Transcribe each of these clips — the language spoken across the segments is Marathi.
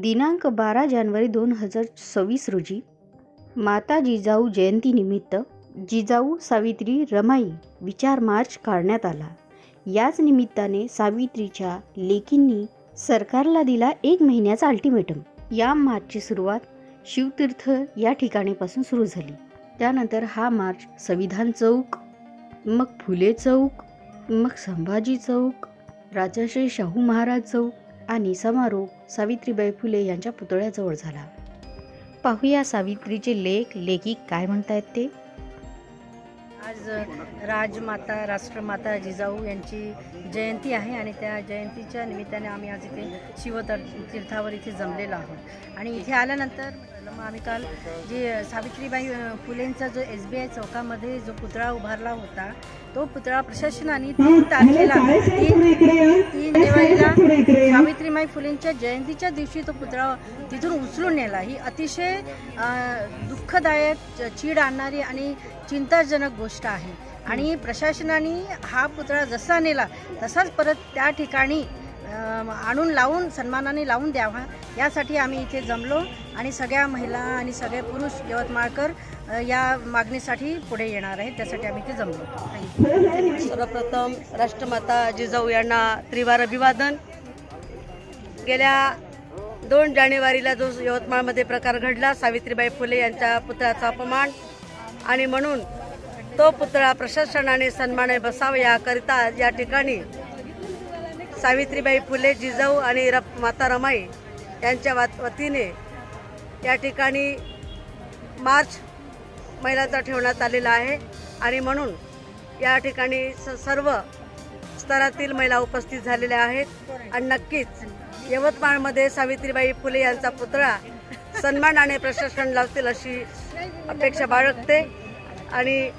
दिनांक बारा जानेवारी दोन हजार सव्वीस रोजी माता जिजाऊ जयंतीनिमित्त जिजाऊ सावित्री रमाई विचार मार्च काढण्यात आला. याच निमित्ताने सावित्रीच्या लेकींनी सरकारला दिला एक महिन्याचा अल्टिमेटम या मार्चची सुरुवात शिवतीर्थ या ठिकाणीपासून सुरू झाली. त्यानंतर हा मार्च संविधान चौक मग फुले चौक मग संभाजी चौक राजाश्री शाहू महाराज चौक आणि समारोप सावित्रीबाई फुले यांच्या पुतळ्याजवळ झाला. पाहूया सावित्रीचे लेख लेखी काय म्हणतायत ते? आज राजमाता राष्ट्रमाता जिजाऊ यांची जयंती आहे आणि त्या जयंतीच्या निमित्ताने आम्ही आज इथे शिवतर तीर्थावर इथे जमलेलो आहोत. आणि इथे आल्यानंतर मग आम्ही काल जे सावित्रीबाई फुलेंचा जो एस बी आय चौकामध्ये जो पुतळा उभारला होता तो पुतळा प्रशासनाने तीन तारखेला तीन तीन दिवाळीला सावित्रीबाई फुलेंच्या जयंतीच्या दिवशी तो पुतळा तिथून उचलून नेला. ही अतिशय दुःखदायक चीड आणणारी आणि चिंताजनक गोष्ट आहे. आणि प्रशासनाने हा पुतळा जसा नेला तसाच परत त्या ठिकाणी आणून लावून सन्मानाने लावून द्यावा. यासाठी आम्ही इथे जमलो आणि सगळ्या महिला आणि सगळे पुरुष यवतमाळकर या मागणीसाठी पुढे येणार आहेत. त्यासाठी आम्ही इथे जमलो. सर्वप्रथम राष्ट्रमाता जिजाऊ यांना त्रिवार अभिवादन. गेल्या दोन जानेवारीला जो यवतमाळमध्ये प्रकार घडला सावित्रीबाई फुले यांच्या पुतळ्याचा अपमान आणि म्हणून तो पुतळा प्रशासनाने सन्माने बसावा याकरिता या ठिकाणी सावित्रीबाई फुले जिजाऊ आणि रप माता रमाई यांच्या वतीने या ठिकाणी मार्च महिलाचा ठेवण्यात आलेला आहे. आणि म्हणून या ठिकाणी स सर्व स्तरातील महिला उपस्थित झालेल्या आहेत. आणि नक्कीच यवतमाळमध्ये सावित्रीबाई फुले यांचा पुतळा सन्मानाने प्रशासन लावतील अशी अपेक्षा बाळगते. आणि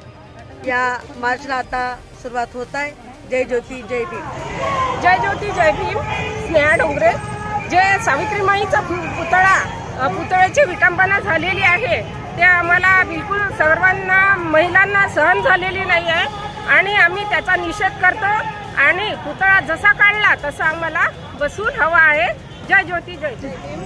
या मार्चला आता सुरुवात होत आहे. जय ज्योती जय भीम. जय ज्योती जय भीम. स्नेहा डोंगरे. जे सावित्रीमाईचा पुतळा पुतळ्याची विटंबना झालेली आहे ते आम्हाला बिलकुल सर्वांना महिलांना सहन झालेली नाही आहे. आणि आम्ही त्याचा निषेध करतो. आणि पुतळा जसा काढला तसा आम्हाला बसून हवा आहे. जय ज्योती जय जय भीम.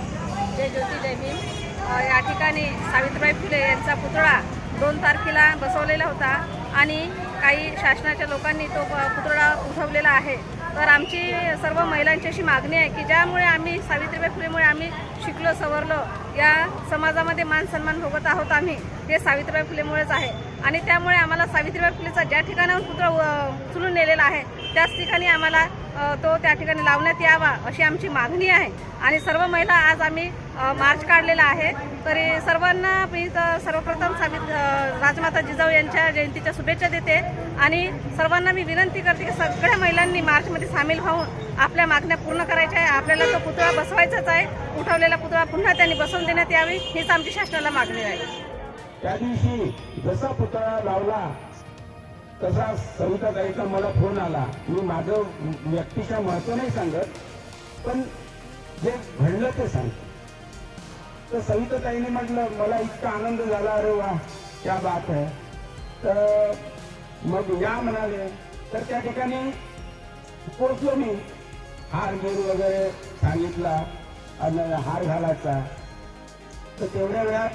जय ज्योती जय भीम. या ठिकाणी सावित्रीबाई फुले यांचा पुतळा दोन तारखेला बसवलेला होता आणि काही शासनाच्या लोकांनी तो प- पुतळा उठवलेला आहे. तर आमची सर्व महिलांची अशी मागणी आहे की ज्यामुळे आम्ही सावित्रीबाई फुलेमुळे आम्ही शिकलो सवरलो या समाजामध्ये मान सन्मान भोगत आहोत आम्ही हे सावित्रीबाई फुलेमुळेच आहे. आणि त्यामुळे आम्हाला सावित्रीबाई फुलेचा ज्या ठिकाणाहून पुतळा उचलून नेलेला आहे त्याच ठिकाणी आम्हाला तो त्या ठिकाणी लावण्यात यावा अशी आमची मागणी आहे. आणि सर्व महिला आज आम्ही मार्च काढलेला आहे. तरी सर्वांना मी तर सर्वप्रथम सावित राजमाता जिजाऊ यांच्या जयंतीच्या शुभेच्छा देते. आणि सर्वांना मी विनंती करते की सगळ्या महिलांनी मार्चमध्ये सामील होऊन आपल्या मागण्या पूर्ण करायच्या आहे. आपल्याला तो पुतळा बसवायचाच आहे. उठवलेला पुतळा पुन्हा त्यांनी बसवून देण्यात यावी. हीच आमची शासनाला मागणी आहे. त्या दिवशी जसा पुतळा लावला तसा सविताताईचा मला फोन आला. मी माझं व्यक्तिशः महत्त्व नाही सांगत पण जे घडलं ते सांगतो. तर सविताताईने म्हटलं मला इतका आनंद झाला अरे वा क्या बात आहे तर मग या म्हणाले तर त्या ठिकाणी पोचलो मी. हार घेऊन वगैरे सांगितला आणि हार घालायचा. तर तेवढ्या वेळात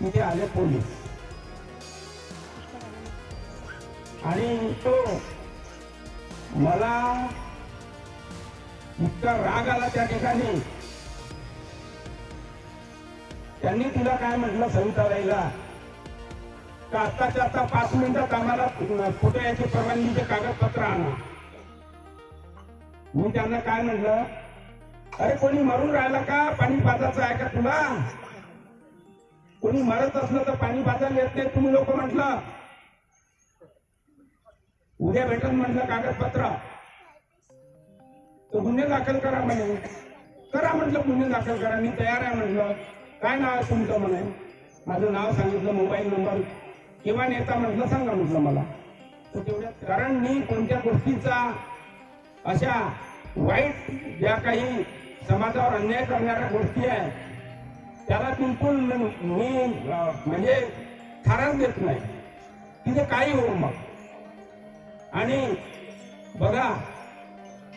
तिथे आले पोलीस. आणि तो मला इतका राग आला त्या ठिकाणी. त्यांनी तुला काय म्हटलं सविताबाईला का आत्ताच्या आता पाच मिनिटात आम्हाला पुतळ्याची परवानगीचे कागदपत्र आणा. मी त्यांना काय म्हटलं? अरे कोणी मरून राहिला का पाणी पाजायचं आहे का तुला. कोणी मरत असलं तर पाणी पाजायला येत नाही तुम्ही लोक म्हटलं. उद्या भेटून म्हटलं कागदपत्र. तर गुन्हे दाखल करा म्हणे. करा म्हटलं गुन्हे दाखल करा. मी तयार आहे म्हटलं. काय नाव आहे तुमचं म्हणे? माझं नाव सांगितलं मोबाईल नंबर केव्हा नेता म्हटलं सांगा म्हटलं मला. तर तेवढ्यात कारण मी कोणत्या गोष्टीचा अशा वाईट ज्या काही समाजावर अन्याय करणाऱ्या गोष्टी आहेत त्याला बिलकुल मी म्हणजे थाराच देत नाही. तिथे काही होऊ मग. आणि बघा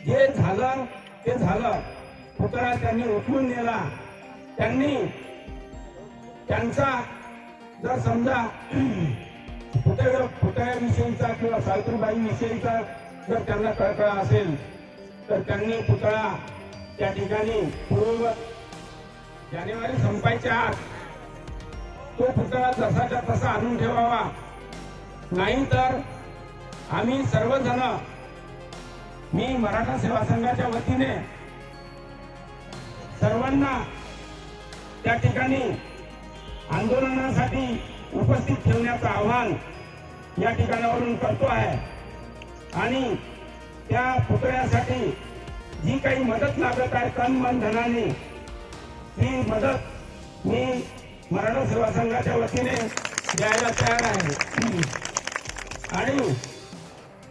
जे झालं ते झालं. पुतळा त्यांनी उचलून नेला. त्यांनी त्यांचा जर समजा पुतळ्या पुतळ्याविषयीचा किंवा सावित्रीबाई विषयीचा जर त्यांना कळकळा असेल तर त्यांनी पुतळा त्या ठिकाणी पूर्ववत जानेवारी संपायच्या आत तो पुतळा जसाच्या तसा आणून ठेवावा. नाही तर आम्ही सर्वजण मी मराठा सेवा संघाच्या वतीने सर्वांना त्या ठिकाणी आंदोलनासाठी उपस्थित ठेवण्याचं आव्हान या ठिकाणावरून करतो आहे. आणि त्या पुतळ्यासाठी जी काही मदत लागत आहे तन मन धनाने ती मदत मी मराठा सेवा संघाच्या वतीने द्यायला तयार आहे. आणि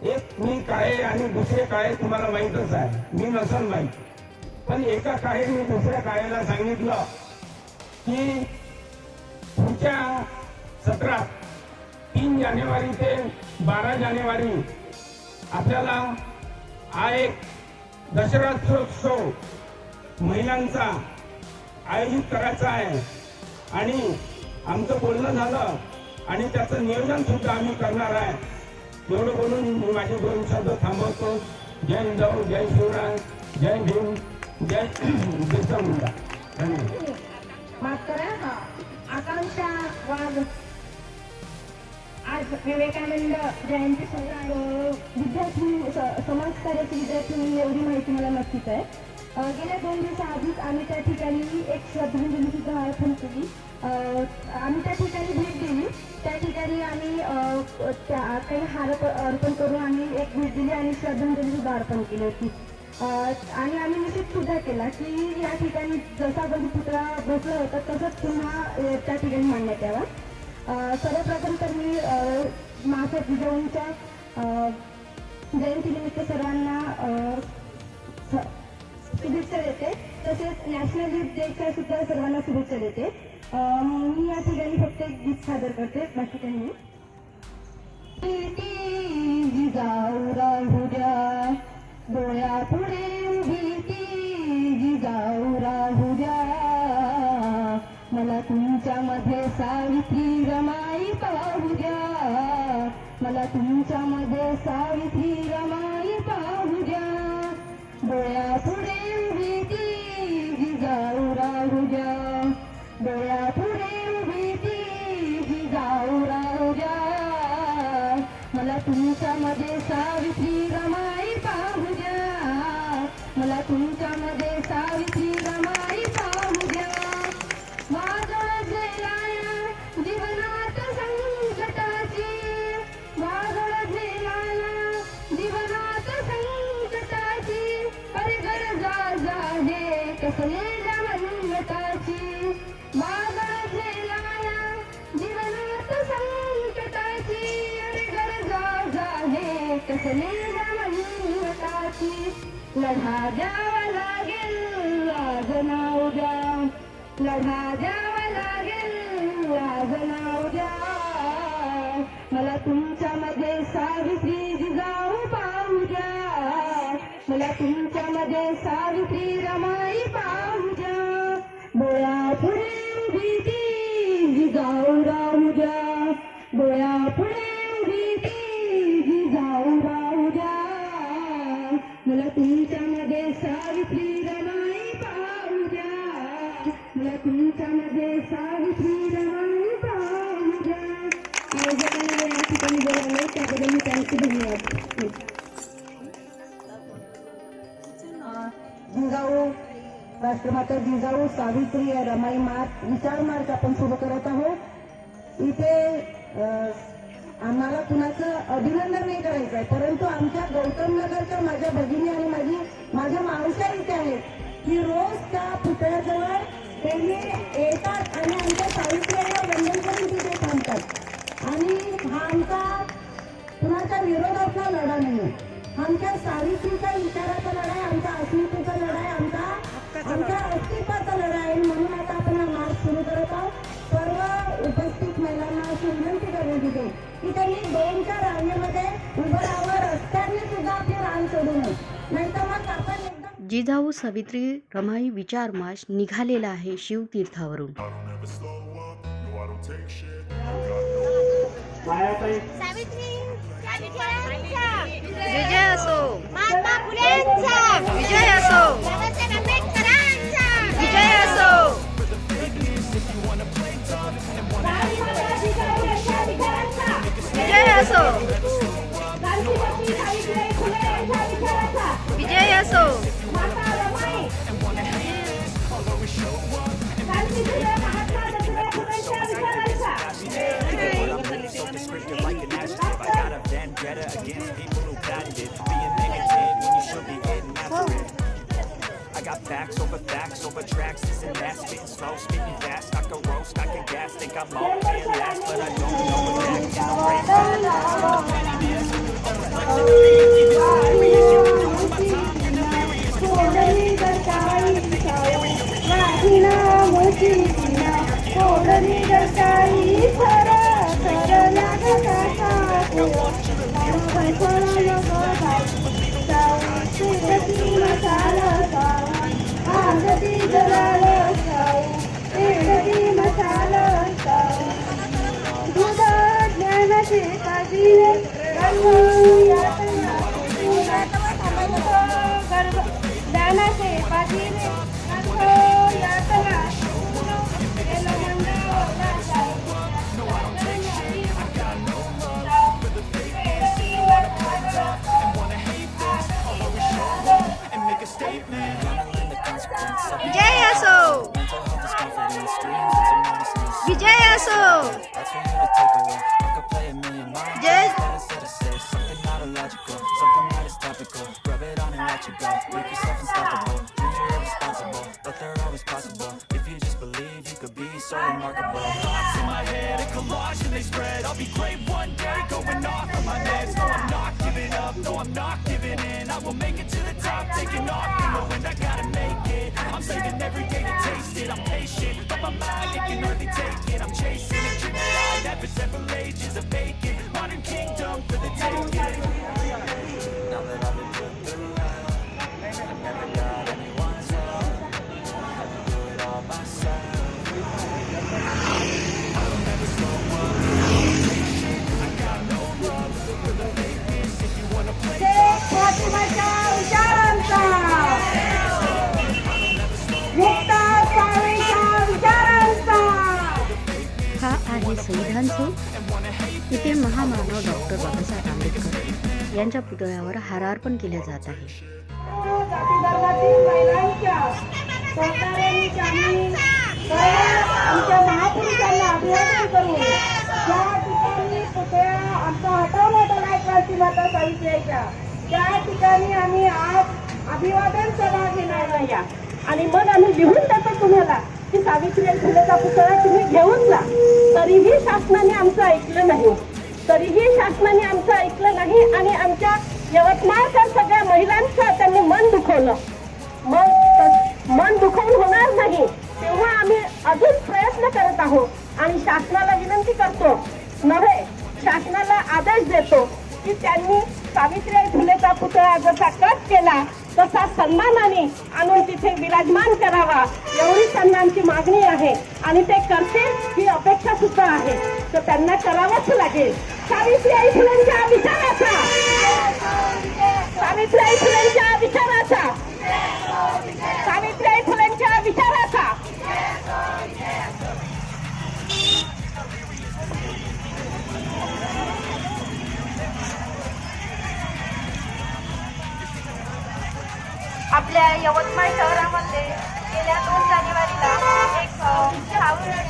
एक मी काय आणि दुसरे काय तुम्हाला माहीतच आहे. मी नसल माहीत. पण एका काय मी दुसऱ्या काळेला सांगितलं की पुढच्या सत्रात तीन जानेवारी ते बारा जानेवारी आपल्याला हा एक दशरथोत्सव महिलांचा आयोजित करायचा आहे. आणि आमचं बोलणं झालं आणि त्याचं नियोजन सुद्धा आम्ही करणार आहे. एवढं बोलून मी माझे दोन शब्द थांबवतो. जय जाऊ जय शिवराय जय भीम जय बिरसा मुंडा धन्यवाद. माफ करा आकांक्षा वाघ आज विवेकानंद जयंती विद्यार्थी स- समाज कार्याचे विद्यार्थी म्हणून एवढी माहिती मला नक्कीच आहे. गेल्या दोन दिवसाआधीच आम्ही त्या ठिकाणी एक श्रद्धांजली सुद्धा अर्पण केली. आम्ही त्या ठिकाणी भेट दिली. त्या ठिकाणी आम्ही त्या काही हार अर्पण करून आम्ही एक भेट दिली आणि श्रद्धांजली सुद्धा अर्पण केली होती. आणि आम्ही निश्चित सुद्धा केला की या ठिकाणी जसा बंद पुतळा बसला होता तसंच पुन्हा त्या ठिकाणी मांडण्यात यावा. सर्वप्रथम तर मी अ, माता जिजाऊंच्या जयंतीनिमित्त सर्वांना शुभेच्छा देते. तसेच नॅशनल युथ डेच्या सुद्धा सर्वांना शुभेच्छा देते. मी या ठिकाणी फक्त एक गीत सादर करते बाकी काही नाही जाऊ जिजाऊ राहू द्या डोळ्यापुढे उभी ती जिजाऊ राहू द्या. मला तुमच्यामध्ये सावित्री रमाई पाहू द्या. मला तुमच्यामध्ये सावित्री रमाई पाहू द्या. डोळ्यापुढे उभी ती तुमच्यामध्ये सावित्री रमाई पाहू द्या मला तुमच्यामध्ये लढा द्यावा लागेल. आज ना उद्या लढा द्यावा लागेल. आज ना उद्या मला तुमच्यामध्ये सावित्री जिजाऊ पाहू द्या. मला तुमच्यामध्ये सावित्री रमाई पाहू द्या. डोळ्या जिजाऊ राष्ट्रमाता जिजाऊ सावित्री रमाई मार्ग विचार मार्ग आपण सुरू करत आहोत. इथे आम्हाला कुणाचं अभिनंदन नाही करायचं आहे परंतु आमच्या गौतम नगरच्या माझ्या भगिनी आणि माझी माझ्या मावश्या इथे आहेत की रोज त्या पुतळ्याजवळ त्यांनी येतात आणि आमच्या सावित्रीला वंदन करून तिथे थांबतात. आणि हा आमचा कुणाच्या विरोधातला लढा नाही आमच्या सावित्रीच्या विचाराचा लढा आहे आमच्या अस्मितेचा लढा आहे आमचा आमच्या अस्तित्वाचा लढा आहे म्हणून आता आपण हा मार्च सुरू करत आहोत. सर्व उपस्थित महिलांना अशी विनंती करण्यात येते की त्यांनी दोनच्या रांगेमध्ये उभं राहावं. रस्त्याने सुद्धा आपली रांग सोडू नये. नाहीतर मग आपण एकदम जिजाऊ सावित्री रमाई विचार मार्च निघालेला आहे शिवतीर्थावरून. विजय असो. महात्मा फुलेंचा विजय facts over facts over tracks. This and that. Spitting slow, spitting fast. I can roast, I can gas. Think I'm all can last, but I great यांच्या पुतळ्यावर हारार्पण केले जात आहे अभिवादन आमचा त्या ठिकाणी आम्ही आज अभिवादन सभा घेणार आणि मग आम्ही लिहून देतो तुम्हाला की सावित्रीबाई फुलेचा पुतळा तुम्ही घेऊन जा तरीही शासनाने आमचं ऐकलं नाही. तरीही शासनाने आमचं ऐकलं नाही आणि आमच्या यवतमाळच्या सगळ्या महिलांचं त्यांनी मन दुखवलं. मग मन दुखवून होणार नाही तेव्हा आम्ही अजून प्रयत्न करत आहोत आणि शासनाला विनंती करतो नव्हे शासनाला आदेश देतो की त्यांनी सावित्रीबाई फुलेचा पुतळा जसा कट केला तसा सन्मानाने आणून तिथे विराजमान करावा एवढी त्यांना आमची मागणी आहे आणि ते करतील ही अपेक्षा सुद्धा आहे. तर त्यांना करावंच लागेल. सावित्रीबाई फुलेंच्या विचाराचा सावित्रीबाई फुलेंच्या विचाराचा सावित्रीबाई फुलेंच्या विचाराचा आपल्या यवतमाळ शहरामध्ये गेल्या दोन जानेवारीला एक अ, सावि-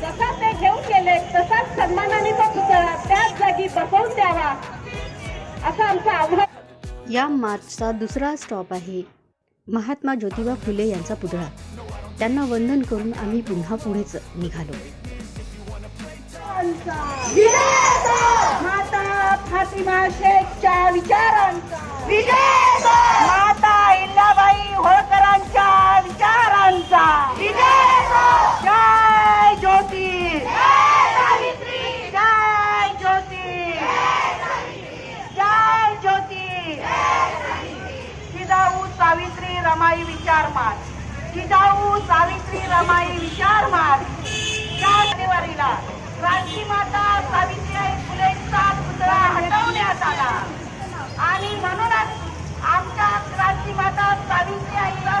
जसा ते घेऊन गेले तसाच सन्मानाने तो पुतळा त्याच जागी बसवून द्यावा असं आमचं आव्हान. या मार्चचा दुसरा स्टॉप आहे महात्मा ज्योतिबा फुले यांचा पुतळा. त्यांना वंदन करून आम्ही पुन्हा पुढेच निघालो. माता फातिमा शेखच्या विचारांचा! अहिल्याबाई होळकरांच्या विचारांचा. जय ज्योती. जय ज्योती. जय ज्योती. जिजाऊ सावित्री रमाई विचार मार जिजाऊ सावित्री रमाई विचार मार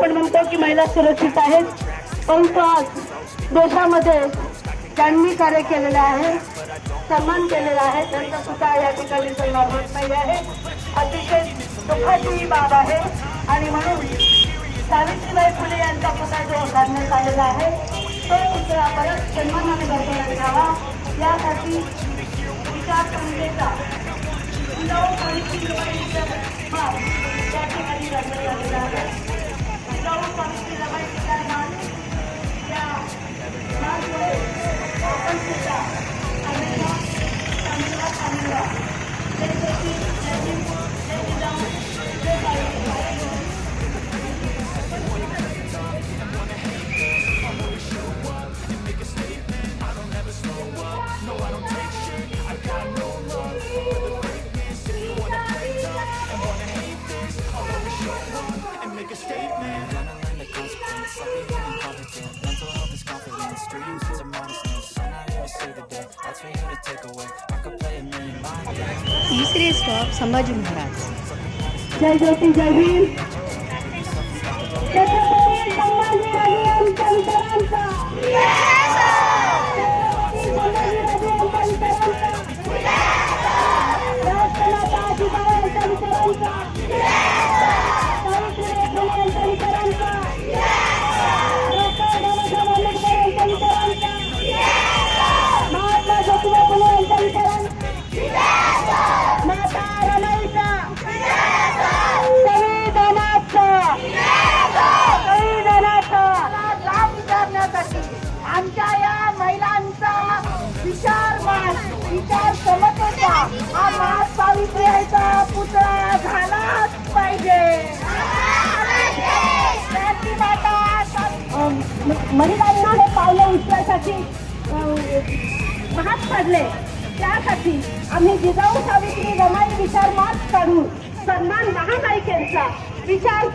आपण म्हणतो की महिला सुरक्षित आहेत. परंतु आज देशामध्ये त्यांनी कार्य केलेलं आहे सन्मान केलेला आहे त्यांचा सुद्धा या ठिकाणी सन्मान होत नाही आहे. अतिशय दुःखाची ही बाब आहे. आणि म्हणून सावित्रीबाई फुले यांचा पुतळा जो उभारण्यात आलेला आहे. तो पुतळा परत सन्मानाने बसवण्यात यावा. यासाठी विचार संस्थेचा या ठिकाणी झालेला आहे. जिजाऊ सावित्रीबाई स्टॉप संभाजी महाराज जय ज्योती जय भीम. छत्रपती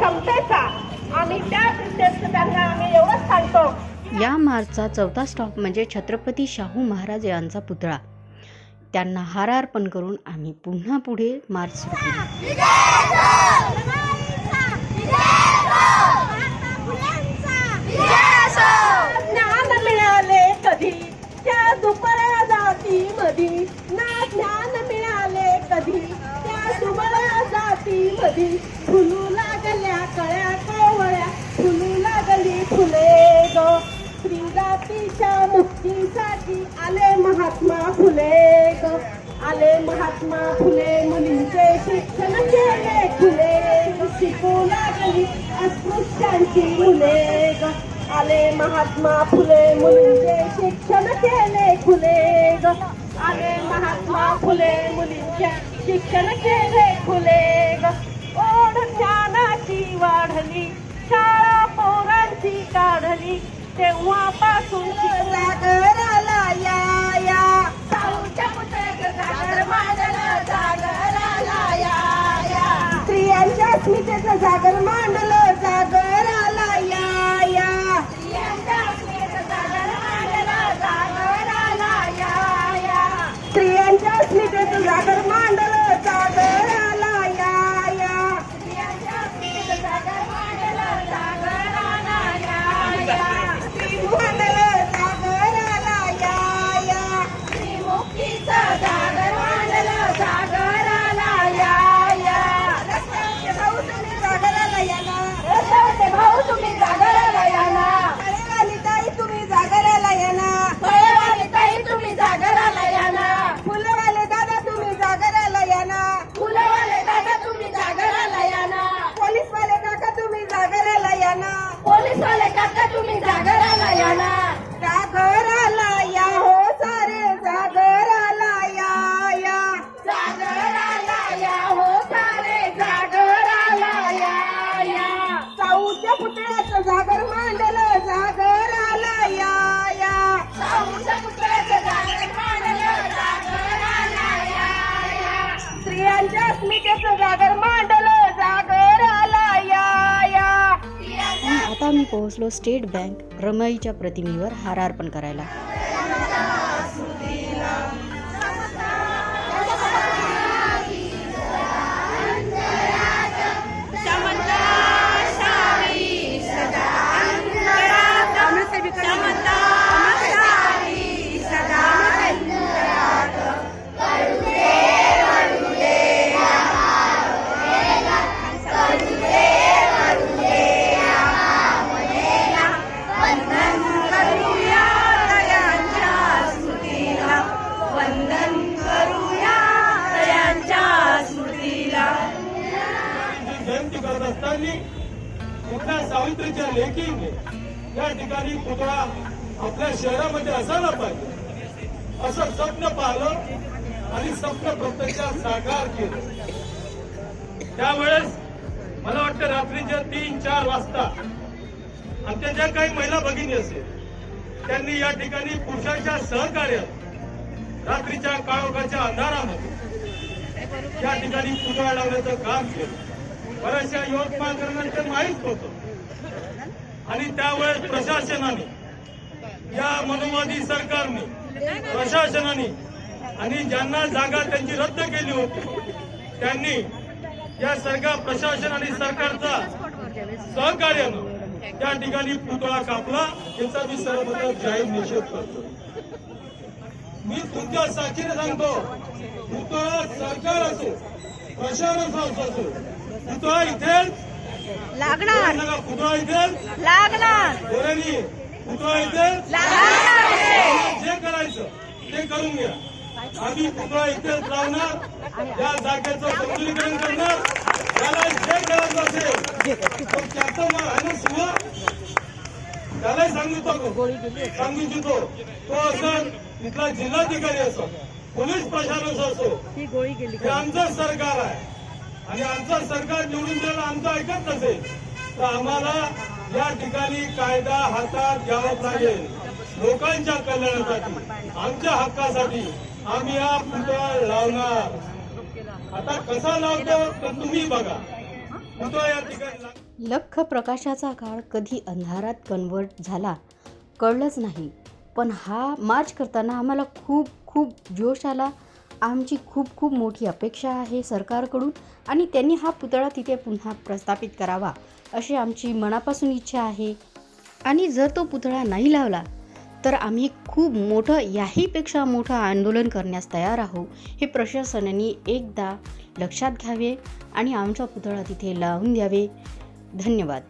समतेचा आम्ही एवढंच सांगतो. या मार्चचा चौथा स्टॉप म्हणजे छत्रपती शाहू महाराज यांचा पुतळा. त्यांना हार अर्पण करून आम्ही पुन्हा पुढे मार्च सुरू केली. ज्ञान मिळाले कधी? त्या जाती मधी ना ज्ञान मिळाले कधी त्या दुबळ्या जाती मधी फुलू झाल्या कळ्या कोवळ्या फुलू लागली फुले ग. स्त्री जातीच्या मुक्तीसाठी आले महात्मा फुले ग. आले महात्मा फुले मुलींचे शिक्षण केले फुले शिकू लागली अस्पृश्यांची मुले ग. आले महात्मा फुले मुलींचे शिक्षण केले फुले ग. आले महात्मा फुले मुलींचे शिक्षण केले तेव्हापासून जागराला या या. साऊच्या जागर मांडलं जागराला या या. स्त्रियांच्या अस्मितेचं जागर मांडलं. पोहोचलो स्टेट बँक रमाईच्या प्रतिमेवर हार अर्पण करायला. कुठल्या सावित्रीच्या लेखीने या ठिकाणी पुतळा आपल्या शहरामध्ये असायला पाहिजे. असं स्वप्न पाहिलं आणि स्वप्न प्रत्यक्षात साकार केलं. त्यावेळेस मला वाटतं रात्रीच्या तीन चार वाजता आमच्या ज्या काही महिला भगिनी असेल त्यांनी या ठिकाणी पुरुषांच्या सहकार्यात रात्रीच्या काळोखाच्या अंधारामध्ये या ठिकाणी पुतळा लावण्याचं काम केलं. बऱ्याचशा यवतमाळकरांना माहीत होतं. आणि त्यावेळेस प्रशासनाने या मनोवादी सरकारने प्रशासनाने आणि ज्यांना जागा त्यांची रद्द केली होती त्यांनी या सरकार प्रशासन आणि सरकारचा सहकार्यानं त्या ठिकाणी पुतळा कापला. याचा मी सर्वप्रथम जाहीर निषेध करतो. मी तुमच्या साक्षीने सांगतो पुतळा सरकार असो प्रशासन असो लागणार. पुतळा इथेच लागणार. इथेच लागणार जे करायचं ते करून घ्या आम्ही पुतळा इथेच लावणार या जागेचं सौंदर्यीकरण करणार त्याला जे करायचं असेल तो त्याचं मग आहे ना शिव त्यालाही सांगू इच्छितो सांगू इच्छितो तो असं तिथला जिल्हाधिकारी असो पोलीस प्रशासन असो हे आमचं सरकार आहे. आणि आमचं सरकार निवडून द्यायला आमचं ऐकत नसेल तर आम्हाला या ठिकाणी कायदा हातात घ्यावाच लागेल. लोकांच्या कल्याणासाठी आमच्या हक्कासाठी आम्ही हा पुतळा लावणार. आता कसा लावतो तर तुम्ही बघा. पुतळा या ठिकाणी लख प्रकाशाचा काळ कधी अंधारात कन्वर्ट झाला कळलंच नाही. पण हा मार्च करताना आम्हाला खूप खूप जोश आला. आमची खूप खूप मोठी अपेक्षा आहे सरकारकडून आणि त्यांनी हा पुतळा तिथे पुन्हा प्रस्थापित करावा अशी आमची मनापासून इच्छा आहे. आणि जर तो पुतळा नाही लावला तर आम्ही खूप मोठं याहीपेक्षा मोठं आंदोलन करण्यास तयार आहोत. हे प्रशासनाने एकदा लक्षात घ्यावे आणि आमचा पुतळा तिथे लावून द्यावे. धन्यवाद.